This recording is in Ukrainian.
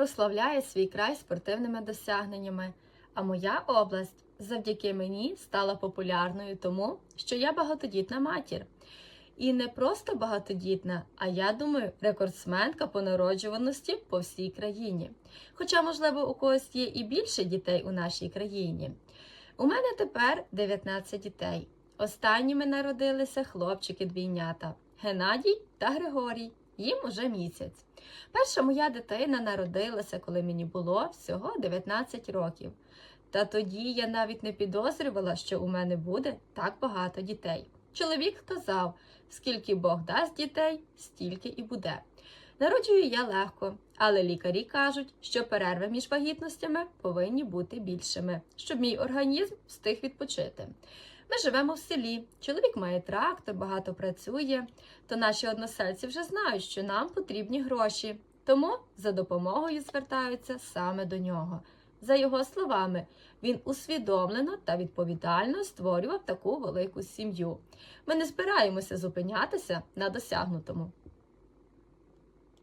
прославляє свій край спортивними досягненнями, а моя область завдяки мені стала популярною тому, що я багатодітна матір. І не просто багатодітна, а я думаю, рекордсменка по народжуваності по всій країні. Хоча, можливо, у когось є і більше дітей у нашій країні. У мене тепер 19 дітей. Останніми народилися хлопчики-двійнята Геннадій та Григорій. Їм уже місяць. Перша моя дитина народилася, коли мені було всього 19 років. Та тоді я навіть не підозрювала, що у мене буде так багато дітей. Чоловік сказав, скільки Бог дасть дітей, стільки і буде. Народжую я легко, але лікарі кажуть, що перерви між вагітностями повинні бути більшими, щоб мій організм встиг відпочити. Ми живемо в селі, чоловік має трактор, багато працює, то наші односельці вже знають, що нам потрібні гроші, тому за допомогою звертаються саме до нього. За його словами, він усвідомлено та відповідально створював таку велику сім'ю. Ми не збираємося зупинятися на досягнутому.